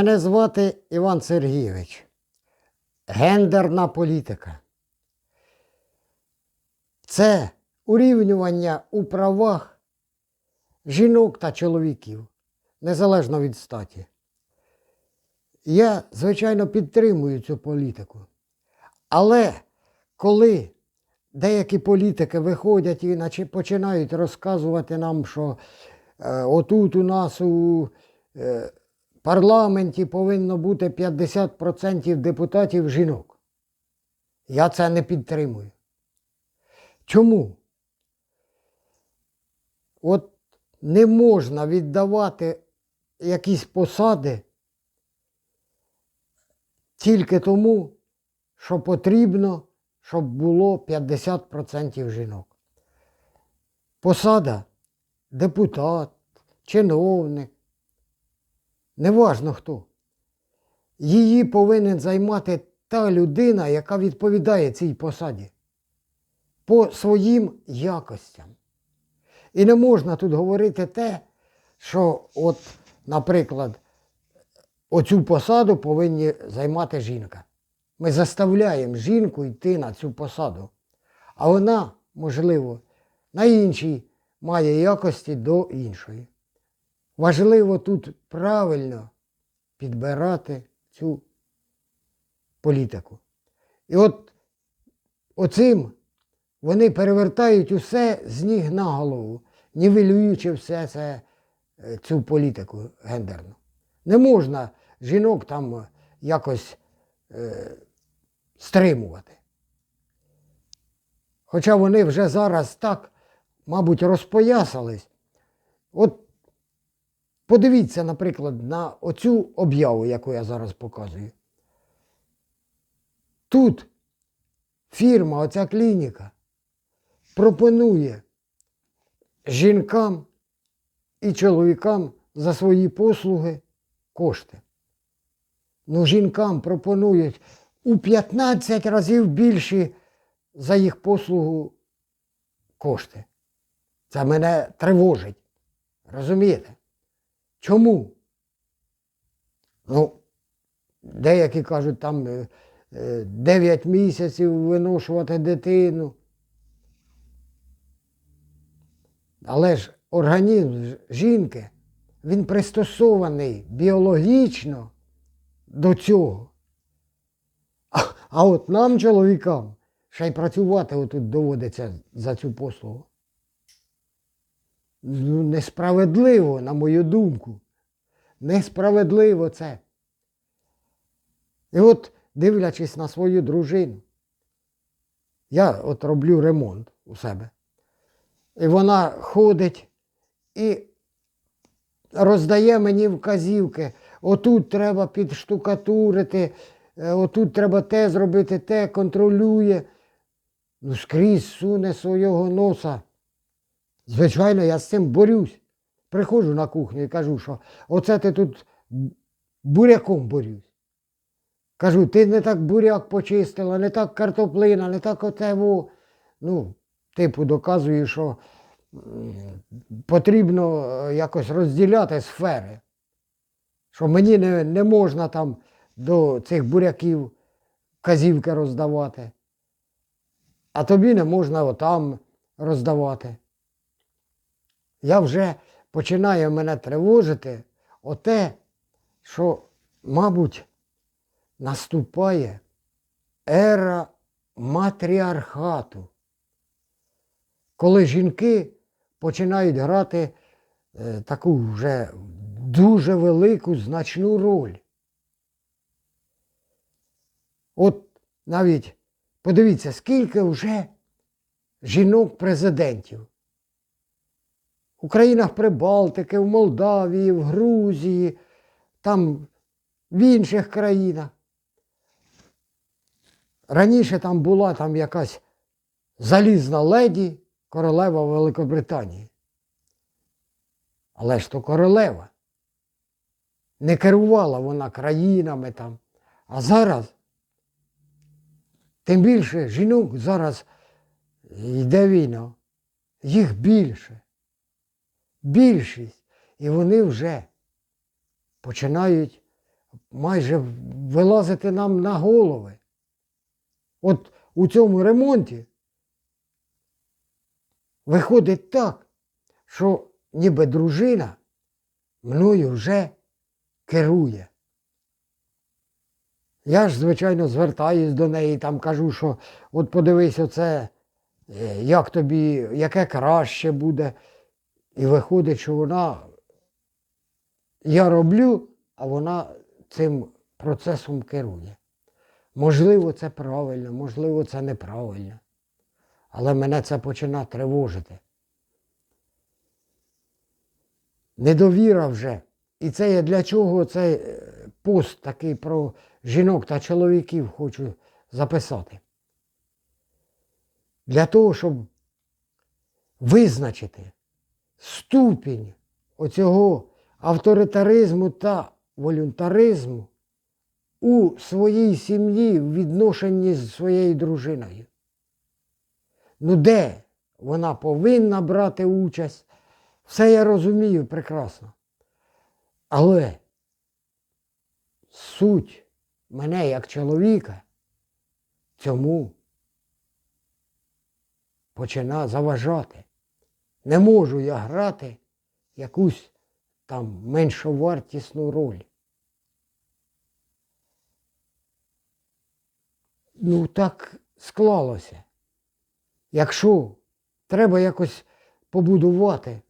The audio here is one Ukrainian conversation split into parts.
Мене звати Іван Сергійович. Гендерна політика. Це урівнювання у правах жінок та чоловіків, незалежно від статі. Я, звичайно, підтримую цю політику. Але коли деякі політики виходять і починають розказувати нам, що е, отут у нас у е, парламенті повинно бути 50% депутатів жінок. Я це не підтримую. Чому? От не можна віддавати якісь посади тільки тому, що потрібно, щоб було 50% жінок. Посада депутат, чиновник, неважно хто. Її повинен займати та людина, яка відповідає цій посаді по своїм якостям. І не можна тут говорити те, що, от, наприклад, оцю посаду повинні займати жінка. Ми заставляємо жінку йти на цю посаду. А вона, можливо, на іншій має якості до іншої. Важливо тут правильно підбирати цю політику. І от оцим вони перевертають усе з ніг на голову, нівелюючи все це, е, цю політику гендерну. Не можна жінок там якось е, стримувати. Хоча вони вже зараз так, мабуть, розпоясались. От подивіться, наприклад, на оцю об'яву, яку я зараз показую. Тут фірма, оця клініка, пропонує жінкам і чоловікам за свої послуги кошти. Ну, жінкам пропонують у 15 разів більші за їх послугу кошти. Це мене тривожить. Розумієте? Чому? Ну, деякі кажуть, там е, е, 9 місяців виношувати дитину. Але ж організм жінки, він пристосований біологічно до цього. А, а от нам, чоловікам, ще й працювати отут доводиться за цю послугу. Ну, несправедливо, на мою думку. Несправедливо це. І от, дивлячись на свою дружину, я от роблю ремонт у себе. І вона ходить і роздає мені вказівки. Отут треба підштукатурити, е, отут треба те зробити, те контролює. Ну, скрізь суне свого носа. Звичайно, я з цим борюсь. Приходжу на кухню і кажу, що оце ти тут буряком борюсь. Кажу, ти не так буряк почистила, не так картоплина, не так оце во. Ну, типу, доказую, що потрібно е, якось розділяти сфери. Що мені не, не можна там до цих буряків казівки роздавати, а тобі не можна отам роздавати. Я вже починає мене тривожити оте, що, мабуть, наступає ера матріархату коли жінки починають грати е, таку вже дуже велику значну роль. От навіть подивіться, скільки вже жінок-президентів. У країнах Прибалтики, в Молдавії, в Грузії, там в інших країнах. Раніше там була там якась залізна леді, королева Великобританії. Але ж то королева. Не керувала вона країнами там. А зараз, тим більше жінок зараз йде війна, їх більше. Більшість. І вони вже починають майже вилазити нам на голови. От у цьому ремонті виходить так, що ніби дружина мною вже керує. Я ж, звичайно, звертаюсь до неї, там кажу, що от подивись оце, е, як тобі, яке краще буде. І виходить, що вона, я роблю, а вона цим процесом керує. Можливо, це правильно, можливо, це неправильно. Але мене це починає тривожити. Недовіра вже. І це я для чого цей е, пост такий про жінок та чоловіків хочу записати. Для того, щоб визначити ступінь оцього авторитаризму та волюнтаризму у своїй сім'ї в відношенні з своєю дружиною. Ну де вона повинна брати участь? Все я розумію прекрасно. Але суть мене як чоловіка цьому почина заважати. Не можу я грати якусь там меншовартісну роль. Ну, так склалося. Якщо треба якось побудувати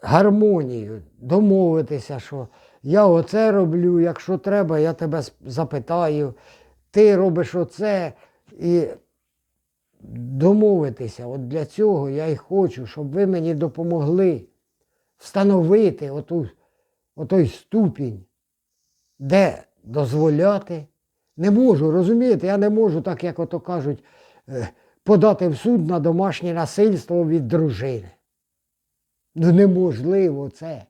гармонію, домовитися, що я оце роблю, якщо треба, я тебе запитаю, ти робиш оце і домовитися. От для цього я і хочу, щоб ви мені допомогли встановити оту, отой ступінь, де дозволяти. Не можу, розумієте, я не можу, так як ото кажуть, е, подати в суд на домашнє насильство від дружини. Ну неможливо це.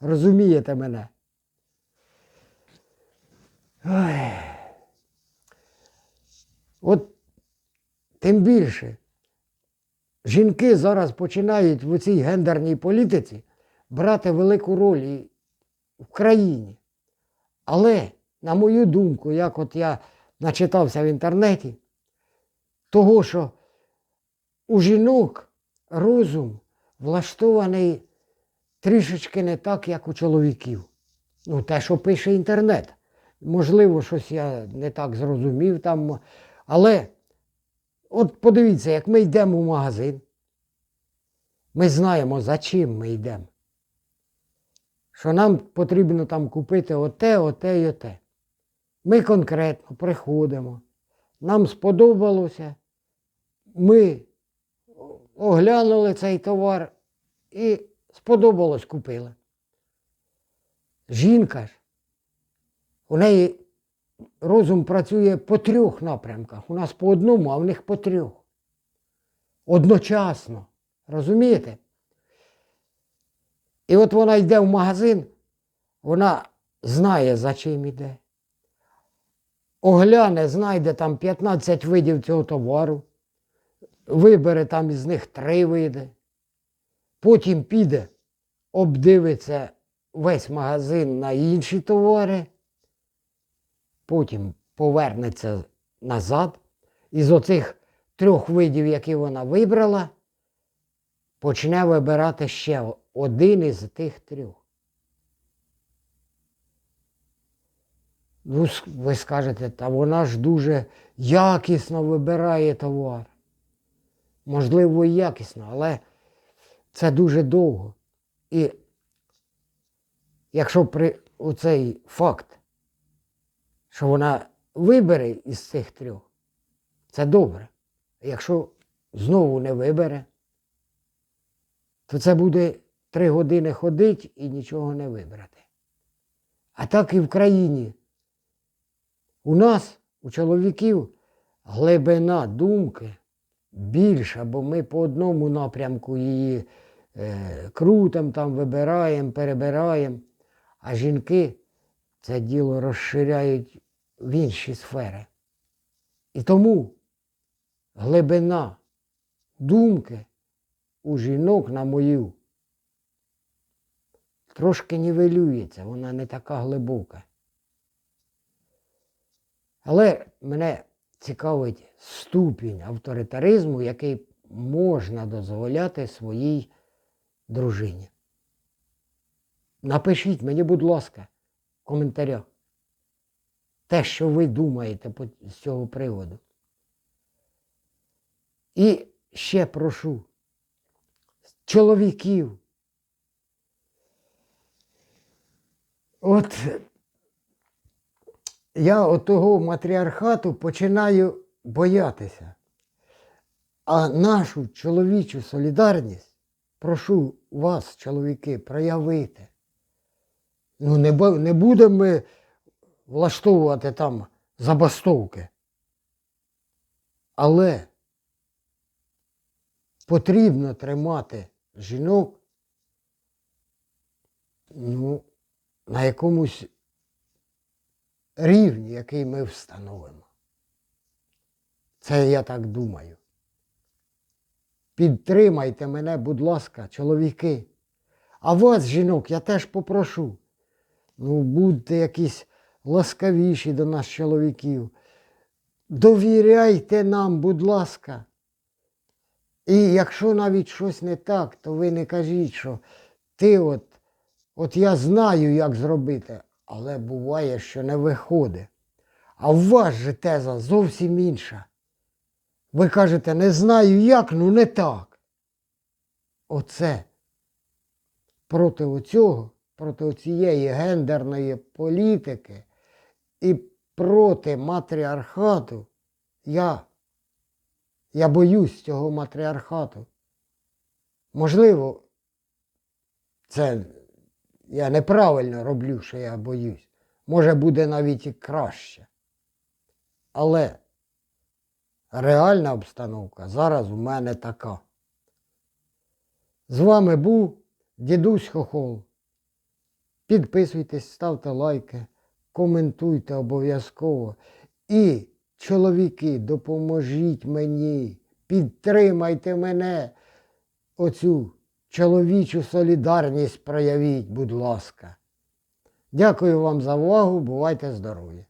Розумієте мене? Ой. От тим більше жінки зараз починають в цій гендерній політиці брати велику роль і в країні. Але, на мою думку, як от я начитався в інтернеті, того, що у жінок розум влаштований трішечки не так, як у чоловіків. Ну, те, що пише інтернет. Можливо, щось я не так зрозумів там. Але от подивіться, як ми йдемо в магазин, ми знаємо, за чим ми йдемо. Що нам потрібно там купити оте, оте і оте. Ми конкретно приходимо. Нам сподобалося, ми оглянули цей товар і сподобалось купили. Жінка ж, у неї розум працює по трьох напрямках. У нас по одному, а в них по трьох. Одночасно. Розумієте? І от вона йде в магазин, вона знає, за чим іде. Огляне, знайде там 15 видів цього товару, вибере там із них три види. Потім піде, обдивиться весь магазин на інші товари, потім повернеться назад. Із оцих трьох видів, які вона вибрала, почне вибирати ще один із тих трьох. Ну, ви скажете, та вона ж дуже якісно вибирає товар. Можливо, і якісно, але це дуже довго. І якщо при оцей факт, що вона вибере із цих трьох, це добре. Якщо знову не вибере, то це буде три години ходити і нічого не вибрати. А так і в країні. У нас, у чоловіків, глибина думки більша, бо ми по одному напрямку її е, крутимо, там, вибираємо, перебираємо, а жінки це діло розширяють в інші сфери. І тому глибина думки у жінок, на мою, трошки нівелюється, вона не така глибока. Але мене цікавить ступінь авторитаризму, який можна дозволяти своїй дружині. Напишіть мені, будь ласка, коментарях те, що ви думаєте з цього приводу. І ще прошу чоловіків. От я от того матріархату починаю боятися. А нашу чоловічу солідарність прошу вас, чоловіки, проявити. Ну, не, не будемо ми влаштовувати там забастовки. Але потрібно тримати жінок ну, на якомусь рівні, який ми встановимо. Це я так думаю. Підтримайте мене, будь ласка, чоловіки. А вас, жінок, я теж попрошу. Ну, будьте якісь ласкавіші до нас, чоловіків. Довіряйте нам, будь ласка. І якщо навіть щось не так, то ви не кажіть, що ти от, от я знаю, як зробити, але буває, що не виходить. А в вас же теза зовсім інша. Ви кажете, не знаю як, ну не так. Оце проти оцього, проти цієї гендерної політики і проти матріархату я, я боюсь цього матріархату. Можливо, це я неправильно роблю, що я боюсь. Може буде навіть і краще. Але реальна обстановка зараз у мене така. З вами був дідусь Хохол. Підписуйтесь, ставте лайки, коментуйте обов'язково. І, чоловіки, допоможіть мені, підтримайте мене, оцю чоловічу солідарність проявіть, будь ласка. Дякую вам за увагу, бувайте здорові!